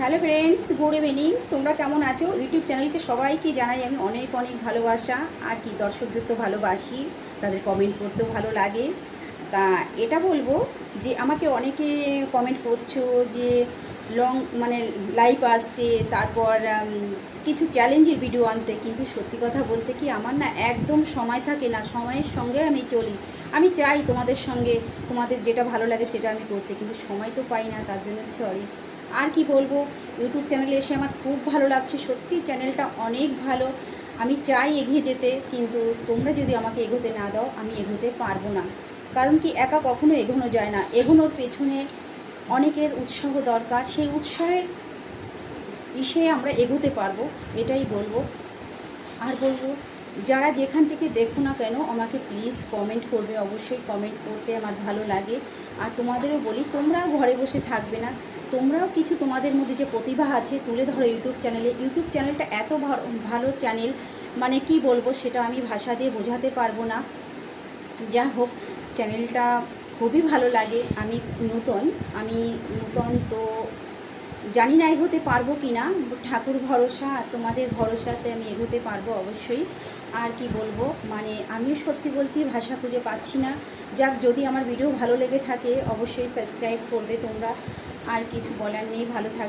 Hello friends, good evening. তোমরা কেমন আছো? ইউটিউব চ্যানেলকে সবাইকে জানাই আমি অনেক অনেক ভালোবাসা। আর কি দর্শকদের তো ভালোবাসি, তাদের কমেন্ট করতেও ভালো লাগে। তা এটা বলব যে, আমাকে অনেকে কমেন্ট করছ যে লং মানে লাইভ আসতে, তারপর কিছু চ্যালেঞ্জের ভিডিও আনতে। কিন্তু সত্যি কথা বলতে কি, আমার না একদম সময় থাকে না। সময়ের সঙ্গে আমি চলি। আমি চাই তোমাদের সঙ্গে, তোমাদের যেটা ভালো লাগে সেটা আমি করতে। কিন্তু সময় তো পাই না, তার জন্য সরি আর কি বলব? ইউটিউব চ্যানেলে এসে আমার খুব ভালো লাগছে। সত্যি চ্যানেলটা অনেক ভালো। আমি চাই এগিয়ে যেতে, কিন্তু তোমরা যদি আমাকে এগোতে না দাও, আমি এগোতে পারব না। কারণ কি, একা কখনো এগোনো যায় না। এগোনোর পেছনে অনেকের উৎসাহ দরকার। সেই উৎসাহের ইসে আমরা এগোতে পারব, এটাই বলব। আর বলব, যারা যেখান থেকে দেখো না কেন, আমাকে প্লিজ কমেন্ট করবে। অবশ্যই কমেন্ট করতে আমার ভালো লাগে। আর তোমাদেরও বলি, তোমরাও ঘরে বসে থাকবে না। তোমরাও কিছু তোমাদের মধ্যে যে প্রতিভা আছে, তুলে ধরো ইউটিউব চ্যানেলে। ইউটিউব চ্যানেলটা এত ভালো চ্যানেল মানে কি বলব সেটা আমি ভাষা দিয়ে বোঝাতে পারব না। যা হোক, চ্যানেলটা খুবই ভালো লাগে। আমি নূতন আমি নূতন তো জানি না এগোতে পারব কি না ঠাকুর ভরসা তোমাদের ভরসাতে আমি এগোতে পারব অবশ্যই। আর কি বলব মানে আমিও সত্যি বলছি, ভাষা খুঁজে পাচ্ছি না। যাক, যদি আমার ভিডিও ভালো লেগে থাকে, অবশ্যই সাবস্ক্রাইব করবে তোমরা। আর কিছু বলার নেই, ভালো থাকবে